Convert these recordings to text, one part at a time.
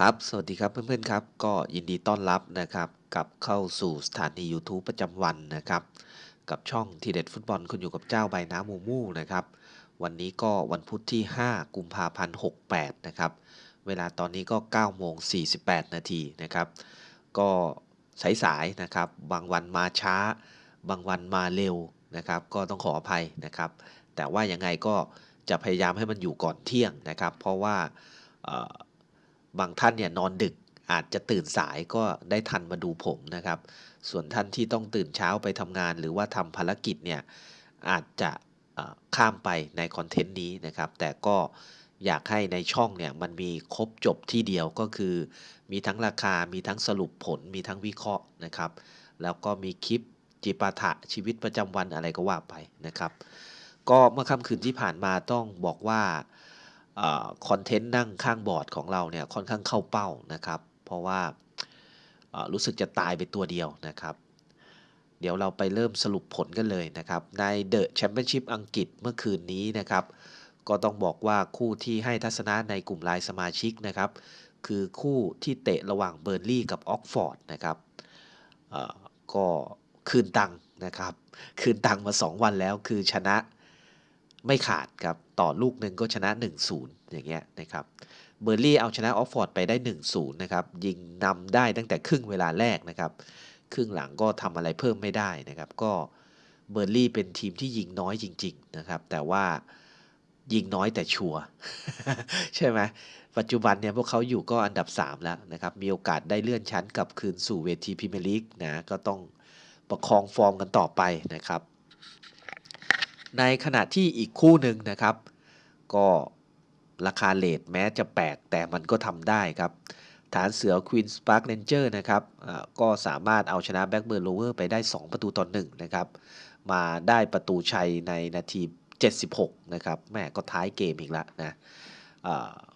ครับ สวัสดีครับเพื่อนๆครับ ก็ยินดีต้อนรับนะครับกลับเข้าสู่สถานี YouTube ประจำวันนะครับ กับช่องทีเด็ดฟุตบอลคุณอยู่กับเจ้าใบน้ำมูมูนะครับ วันนี้ก็วันพุธที่ 5 กุมภาพันธ์ 68 นะครับ เวลาตอนนี้ก็9โมง48 นาทีนะครับ ก็สายๆนะครับ บางวันมาช้า บางวันมาเร็วนะครับ ก็ต้องขออภัยนะครับ แต่ว่ายังไงก็จะพยายามให้มันอยู่ก่อนเที่ยงนะครับ เพราะว่า บางท่านเนี่ยนอนดึกอาจจะตื่นสายก็ได้ทันมาดูผมนะครับ ส่วนท่านที่ต้องตื่นเช้าไปทำงาน หรือว่าทำภารกิจเนี่ยอาจจะข้ามไปในคอนเทนต์นี้นะครับ แต่ก็อยากให้ในช่องเนี่ยมันมีครบจบที่เดียวก็คือ มีทั้งราคา มีทั้งสรุปผล มีทั้งวิเคราะห์นะครับ แล้วก็มีคลิปจิปาถะชีวิตประจำวันอะไรก็ว่าไปนะครับ ก็เมื่อค่ำคืนที่ผ่านมาต้องบอกว่า คอนเทนต์นั่งข้างบอร์ดของเราเนี่ยค่อนข้างเข้าเป้านะครับ เพราะว่ารู้สึกจะตายไปตัวเดียวนะครับ เดี๋ยวเราไปเริ่มสรุปผลกันเลยนะครับ ในเดอะแชมเปี้ยนชิพอังกฤษเมื่อคืนนี้นะครับ ก็ต้องบอกว่าคู่ที่ให้ทัศนะในกลุ่มไลน์สมาชิกนะครับ คือคู่ที่เตะระหว่างเบอร์นลี่กับออกฟอร์ดนะครับก็คืนตังนะครับ คืนตังมา 2 วันแล้วคือชนะ ไม่ขาดครับ ต่อลูกหนึ่งก็ชนะ 1-0 อย่างเงี้ยนะครับเบอร์ลี่เอาชนะออกฟอร์ดไปได้ 1-0 นะครับ ยิงนำได้ตั้งแต่ครึ่งเวลาแรกนะครับ ครึ่งหลังก็ทำอะไรเพิ่มไม่ได้นะครับ ก็เบอร์ลี่เป็นทีมที่ยิงน้อยจริง ๆ นะครับ แต่ว่ายิงน้อยแต่ชัวร์ใช่ไหมปัจจุบันเนี่ยพวกเขาอยู่ก็อันดับ 3 แล้วนะครับ มีโอกาสได้เลื่อนชั้นกลับคืนสู่เวทีพรีเมียร์ลีกนะ ก็ต้องประคองฟอร์มกันต่อไปนะครับ ในขณะที่อีกคู่หนึ่งนะครับ ก็ราคาเลทแม้จะแปลกแต่มันก็ทำได้ครับ ฐานเสือ Queen's Park Ranger นะครับก็สามารถเอาชนะ Blackburn Rovers ไปได้ 2 ประตูต่อ1นะครับ มาได้ประตูชัยในนาที 76 นะครับ แม่ก็ท้ายเกมอีกแล้วนะ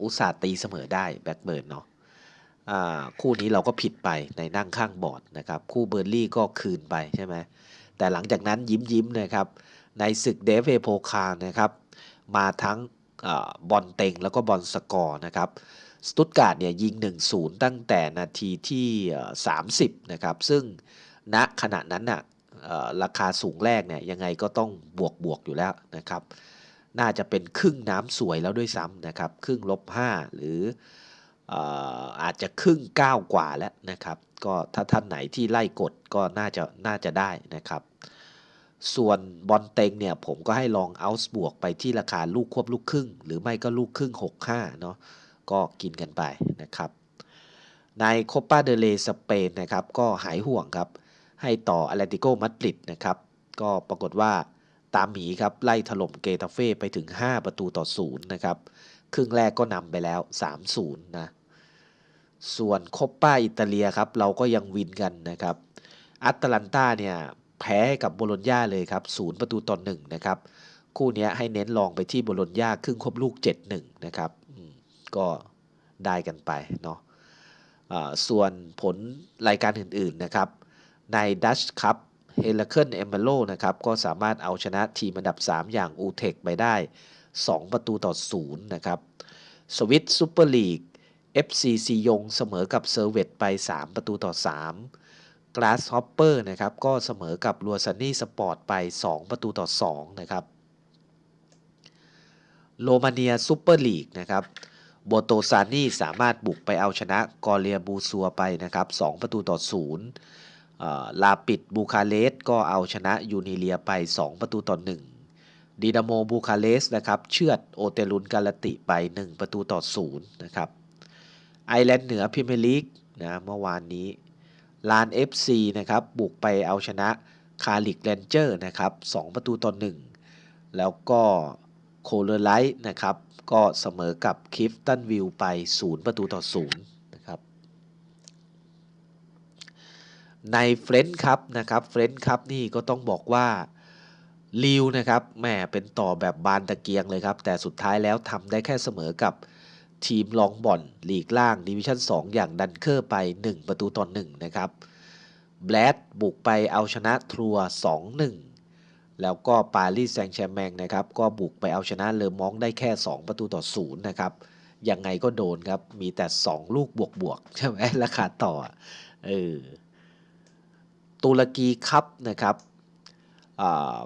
อุตส่าห์ตีเสมอได้แบ็กเบิร์นเนาะคู่นี้เราก็ผิดไปในนั่งข้างบอร์ดนะครับ คู่เบอร์ลี่ก็คืนไปใช่ไหมแต่หลังจากนั้นยิ้มยิ้มนะครับ ในศึกเดฟเอโพคาร์นะครับมาทั้งอบอลเต็งแล้วก็บอลสกอร์นะครับสตุตการ์ดเนี่ยยิง 1-0 ตั้งแต่นาทีที่ 30 นะครับ ซึ่งณขณะนั้นน่ะราคาสูงแรกเนี่ยยังไงก็ต้องบวกบวกอยู่แล้วนะครับ น่าจะเป็นครึ่งน้ำสวยแล้วด้วยซ้ำนะครับ ครึ่งลบ 5 หรือเอ่ออาจจะครึ่ง 9 กว่าแล้วนะครับ ก็ถ้าท่านไหนที่ไล่กดก็น่าจะน่าจะได้นะครับ ส่วนบอลเต็งเนี่ยผมก็ให้ลองเอาส์บวกไปที่ราคาลูกควบลูกครึ่ง หรือไม่ก็ลูกครึ่ง 6-5 เนาะก็กินกันไปนะครับ ในโคปาเดเลสเปนนะครับก็หายห่วงครับ ให้ต่ออเลติโกมาดริดนะครับ ก็ปรากฏว่าตามหมีครับ ไล่ถล่มเกตาเฟ่ไปถึง 5 ประตูต่อ 0 นะครับ ครึ่งแรกก็นำไปแล้ว 3-0 นะ ส่วนโคปาอิตาเลียครับ เราก็ยังวินกันนะครับอัตแลนตาเนี่ย แพ้กับโบโลญญาเลยครับ0ประตูต่อ1นะครับคู่นี้ให้เน้นลองไปที่โบโลญญาครึ่งครบลูก 7-1 นะครับก็ได้กันไปเนาะส่วนผลรายการอื่นๆนะครับ ในดัชคัพเฮลเคิลเอมเบโลนะครับก็สามารถเอาชนะทีมอันดับ 3 อย่างอูเทคไปได้ 2 ประตูต่อ 0 นะครับสวิตซูเปอร์ลีก FC ซียงเสมอกับเซอร์เวตไป 3 ประตูต่อ 3 ก a าสฮอปเปอร์นะครับก็เสมอกับลัวซันนี่สปอร์ตไป 2 ประตูต่อ 2 นะครับ โรมาเนียซูเปอร์ลีกนะครับโบโตซานี่สามารถบุกไปเอาชนะกอเรียบูซัวไปนะครับ 2 ประตูต่อ 0 ลาปิดบูคาเรสก็เอาชนะยูนิเลียไป 2 ประตูต่อ 1ดีนามโมบูคาเรสนะครับเชือดโอเตลุนกาลติไป 1 ประตูต่อ 0 นะครับ ไอร์แลนด์เหนือพรีเมลีกนะเมื่อวานนี้ ลาน FC นะครับบุกไปเอาชนะคาลิกแรนเจอร์นะครับ2ประตูต่อ1แล้วก็โคเลอร์ไลท์นะครับก็เสมอกับคิฟตันวิลไป 0 ประตูต่อ0นะครับในเฟรนช์ครับนะครับเฟรนช์ครับนี่ก็ต้องบอกว่าลิวนะครับแหมเป็นต่อแบบบานตะเกียงเลยครับ แต่สุดท้ายแล้วทำได้แค่เสมอกับ ทีมลองบอลลีกล่างดิวิชั่น 2 อย่างดันเคอร์ไป 1 ประตูต่อ1นะครับแบลดบุกไปเอาชนะทรัว2-1 แล้วก็ปารีสแซงต์แชร์แมงนะครับ ก็บุกไปเอาชนะเลอมองได้แค่ 2 ประตูต่อ0นะครับ ยังไงก็โดนครับ มีแต่ 2 ลูกบวกๆใช่ไหมราคาต่อเออตุรกีครับนะครับ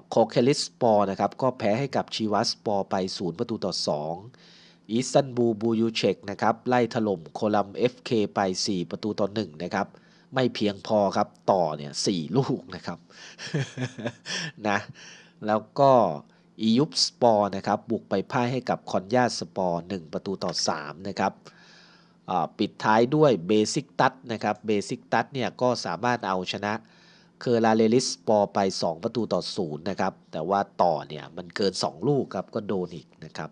โคเคลิสสปอร์นะครับ ก็แพ้ให้กับชีวัสปอร์ไป 0 ประตูต่อ 2 อิสตันบูบูยูเชกนะครับไล่ถล่มโคลัม FK ไป 4 ประตูต่อ1นะครับไม่เพียงพอครับต่อเนี่ยสลูกนะครับนะแล้วก็อียุปสปอร์นะครับบุกไปพ่ายให้กับคอนยาสปอร์ 1 ประตูต่อ3นะครับปิดท้ายด้วยเบสิกตัดนะครับเบสิกตัดเนี่ยก็สามารถเอาชนะเคอร์ลาเลลิสปอร์ไป 2 ประตูต่อ0นะครับแต่ว่าต่อเนี่ยมันเกิน 2 ลูกครับก็โดนอีกนะครับ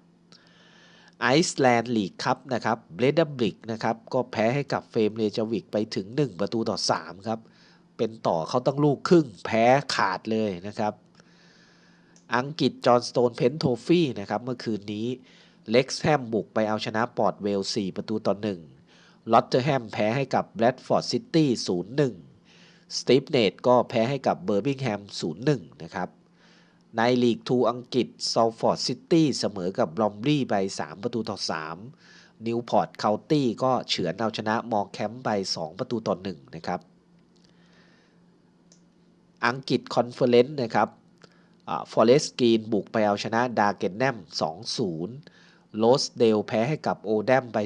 ไอซ์แลนด์ลีกครับนะครับเบรดบลิกนะครับก็แพ้ให้กับเฟมเรจวิกไปถึง 1 ประตูต่อ 3 ครับ เป็นต่อเขาต้องลูกครึ่งแพ้ขาดเลยนะครับ อังกฤษจอห์นสโตนเพนโทฟี่นะครับเมื่อคืนนี้เล็กแฮมบุกไปเอาชนะปอร์ตเวล 4 ประตูต่อ 1ลอตเตอร์แฮมแพ้ให้กับแบรดฟอร์ดซิตี้ 0-1 สตีฟเนตก็แพ้ให้กับเบอร์บิงแฮม 0-1 นะครับ ในลีกทูอังกฤษซอลฟอร์ดซิตี้เสมอกับบรอมบี้ไป 3 ประตูต่อ 3 นิวพอร์ตเคาน์ตี้ก็เฉือนเอาชนะมอร์แคมป์ไป 2 ประตูต่อ 1 นะครับ อังกฤษคอนเฟอเรนซ์นะครับฟอเรสต์กรีนบุกไปเอาชนะดาเกนแนม 2-0โรสเดลแพ้ให้กับโอแดมไป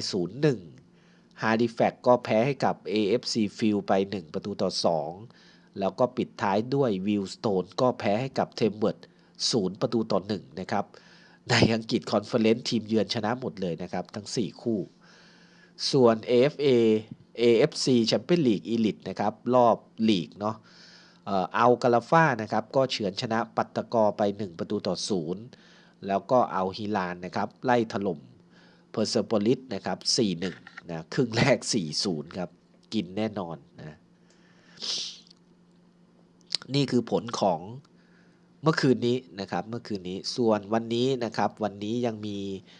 0-1 ฮาร์ดิแฟกก็แพ้ให้กับ AFC f i e l ไป 1 ประตูต่อ 2 แล้วก็ปิดท้ายด้วยวิลสโตนก็แพ้ให้กับเทมเบิร์ด 0 ประตูต่อ1นะครับในอังกฤษคอนเฟอเรนซ์ทีมเยือนชนะหมดเลยนะครับ ทั้ง 4 คู่ ส่วน AFA AFC แชมเปี้ยนลีกอีลิตนะครับ รอบลีกเนาะเอากาลาฟ้านะครับ ก็เฉือนชนะปัตตกอไป 1 ประตูต่อ 0 แล้วก็เอาฮิลานนะครับ ไล่ถล่มเพอร์เซโปลิสนะครับ 4-1 นะครึ่งแรก 4-0 ครับ กินแน่นอนนะนี่คือผลของ เมื่อคืนนี้นะครับเมื่อคืนนี้ส่วนวันนี้นะครับ วันนี้ยังมี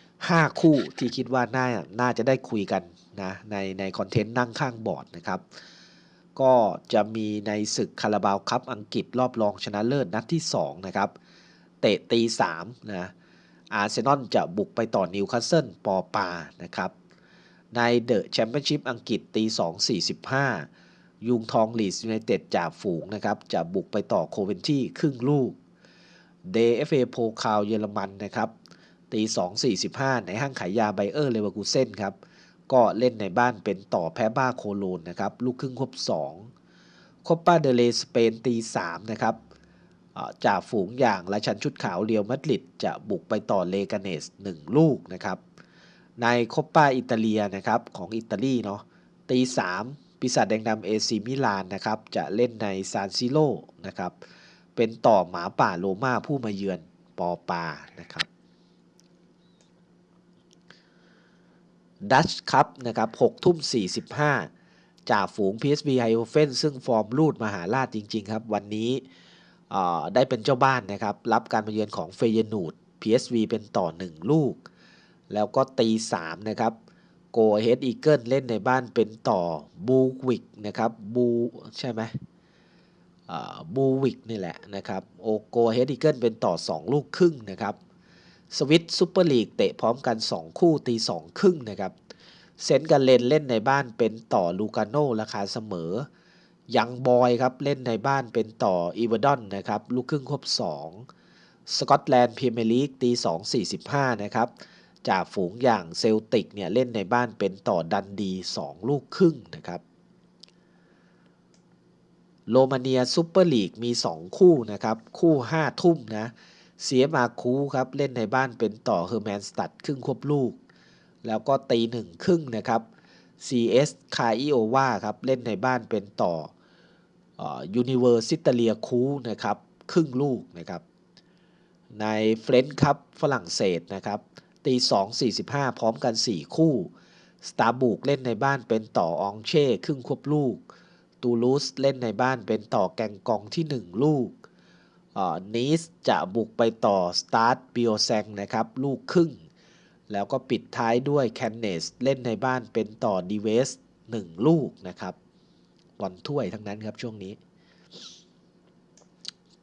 5 คู่ที่คิดว่าน่าน่าจะได้คุยกันนะในในคอนเทนต์นั่งข้างบอร์ดนะครับ ก็จะมีในศึกคาราบาวคัพอังกฤษรอบรองชนะเลิศนัดที่ 2 นะครับ เตะตีสามนะอาร์เซนอลจะบุกไปต่อนิวคาสเซิลปอปานะครับ ในเดอะแชมเปี้ยนชิพอังกฤษตีสองสี่สิบห้ายุงทองลีสยูไนเต็ดจากฝูงนะครับ จะบุกไปต่อโคเวนที่ครึ่งลูก เดฟเอโพคาวเยอรมันนะครับตีสองสี่สิบห้าในห้างขายยาไบเออร์เลเวอร์กูเซนครับก็เล่นในบ้านเป็นต่อแพ้บ้าโคโลนนะครับลูกครึ่งครบสองคบป้าเดเลสเปนตีสามนะครับจากฝูงอย่างราชันชุดขาวเรียวมัดริดจะบุกไปต่อเลกาเนส 1 ลูกนะครับในคบป้าอิตาเลียนะครับของอิตาลีเนาะตีสามปีศาจแดงดำเอซีมิลานนะครับจะเล่นในซานซิโลนะครับ เป็นต่อหมาป่าโลมาผู้มาเยือนปอปานะครับดัชครับนะครับ6ทุ่ม 45 จากฝูง PSV ไฮโอเฟนซึ่งฟอร์มรูดมหาราชจริง ๆ ครับ วันนี้ได้เป็นเจ้าบ้านนะครับ รับการมาเยือนของเฟยนูด PSV เป็นต่อ 1 ลูก แล้วก็ตี 3 นะครับโกเฮดอีเกิลเล่นในบ้านเป็นต่อบูวิกนะครับบูใช่ไหม บูวิกนี่แหละนะครับโอโกเฮดอีเกิลเป็นต่อ 2 ลูกครึ่งนะครับสวิตซูเปอร์ลีกเตะพร้อมกัน 2 คู่ตี 2 ครึ่งนะครับเซนกันเลนเล่นในบ้านเป็นต่อลูกาโนราคาเสมอยังบอยครับเล่นในบ้านเป็นต่ออีเวอร์ดอนนะครับลูกครึ่งครบ2 สกอตแลนด์พรีเมียร์ลีกตี2 45 นะครับจากฝูงอย่างเซลติกเนี่ยเล่นในบ้านเป็นต่อดันดี 2 ลูกครึ่งนะครับ โรมาเนียซูเปอร์ลีกมี 2 คู่นะครับ คู่ 5 ทุ่มนะเสียมาคูครับ เล่นในบ้านเป็นต่อเฮอร์แมนสตัดครึ่งควบลูก แล้วก็ตีหนึ่งครึ่งนะครับ CS คาอิโอวาครับ เล่นในบ้านเป็นต่อยูนิเวอร์ซิตเลียคูนะครับ ครึ่งลูกนะครับ ในเฟรนด์คัพฝรั่งเศสนะครับ ตี 2 45 พร้อมกัน 4 คู่สตาร์บุกเล่นในบ้านเป็นต่อองเช่ ครึ่งควบลูก ตูลูสเล่นในบ้านเป็นต่อแกงกองที่ 1 ลูกนีสจะบุกไปต่อสตาร์ทบิโอแซงนะครับลูกครึ่ง แล้วก็ปิดท้ายด้วยแคนเนสเล่นในบ้านเป็นต่อดีเวส1 ลูกนะครับบอลถ้วยทั้งนั้นครับช่วงนี้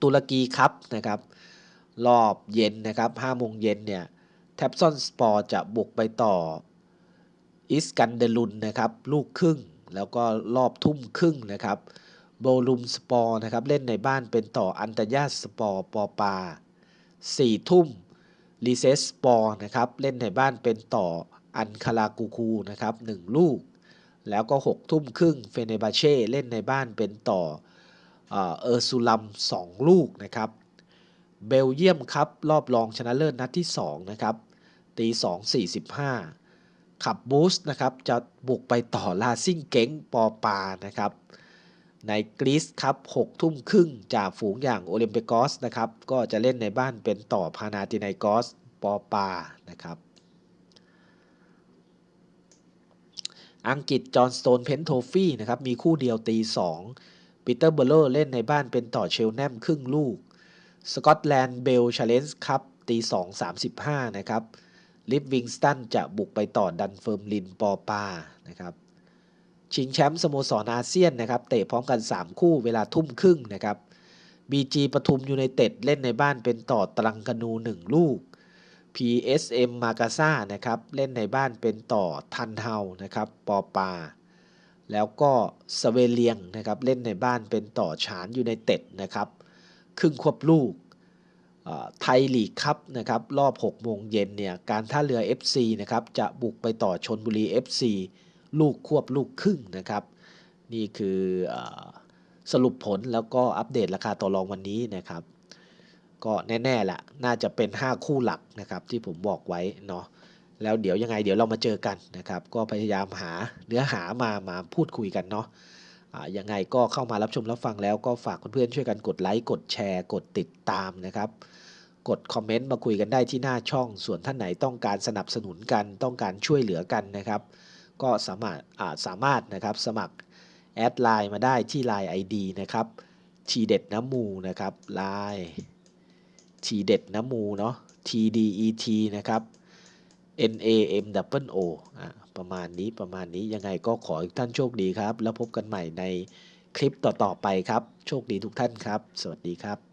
ตุรกีครับนะครับ รอบเย็นนะครับ5โมงเย็นเนี่ยแท็บซอนสปอร์จะบุกไปต่ออิสกันเดลุนนะครับ ลูกครึ่ง แล้วก็รอบทุ่มครึ่งนะครับ โบลูมสปอร์นะครับเล่นในบ้านเป็นต่ออันตญาสปอร์ปอปาสี่ทุ่มรีเซสสปอร์นะครับเล่นในบ้านเป็นต่ออันคารากูคูนะครับหนึ่งลูก แล้วก็หกทุ่มครึ่งเฟเนบาเช่เล่นในบ้านเป็นต่อเออร์ซูลัมสองลูกนะครับเบลเยียมครับรอบรองชนะเลิศนัดที่ 2 นะครับตีสองสี่สิบห้า ขับบูสนะครับจะบุกไปต่อลาซิ่งเก้งปอปานะครับในกรีซครับ6ทุ่มครึ่งจากฝูงอย่างโอลิมเปกอสนะครับก็จะเล่นในบ้านเป็นต่อพานาติไนกอสปอปานะครับอังกฤษจอห์นสโตนเพนโทฟี่นะครับมีคู่เดียวตี2ปีเตอร์เบลเลอร์เล่นในบ้านเป็นต่อเชลแนมครึ่งลูก สกอตแลนด์เบลชาเลนจ์ครับตี2 35นะครับ ลิฟวิงสตันจะบุกไปต่อดันเฟิร์มลินปอปานะครับชิงแชมป์สโมสรอาเซียนนะครับเตะพร้อมกัน 3 คู่เวลาทุ่มครึ่งนะครับ BG ปทุมยูไนเต็ดเล่นในบ้านเป็นต่อตรังกนู 1 ลูก PSM มากาซ่านะครับเล่นในบ้านเป็นต่อทันเฮานะครับปอปา แล้วก็สเวเลียงนะครับเล่นในบ้านเป็นต่อฉานยูไนเต็ดนะครับครึ่งควบลูก ไทยลีกครับนะครับรอบ 6 โมงเย็นเนี่ยการท่าเรือ FC นะครับจะบุกไปต่อชนบุรี FC ลูกควบลูกครึ่งนะครับ นี่คืออสรุปผลแล้วก็อัปเดตราคาต่อรองวันนี้นะครับ ก็แน่ๆแหละน่าจะเป็น 5 คู่หลักนะครับที่ผมบอกไว้เนาะแล้วเดี๋ยวยังไงเดี๋ยวเรามาเจอกันนะครับ ก็พยายามหาเนื้อหามามาพูดคุยกันเนาะ ยังไงก็เข้ามารับชมรับฟังแล้วก็ฝากเพื่อนๆช่วยกันกดไลค์กดแชร์ กดติดตามนะครับ กดคอมเมนต์มาคุยกันได้ที่หน้าช่อง ส่วนท่านไหนต้องการสนับสนุนกันต้องการช่วยเหลือกันนะครับ ก็สามารถสามารถนะครับสมัครแอดไลน์มาได้ที่ Line ID นะครับทีเด็ดน้ำมูนะครับไลน์ทีเด็ดน้ำมูเนาะ TDET นะครับ N A M W O อ่า ประมาณนี้ประมาณนี้ยังไงก็ขอให้ท่านโชคดีครับ แล้วพบกันใหม่ในคลิปต่อๆไปครับ โชคดีทุกท่านครับ สวัสดีครับ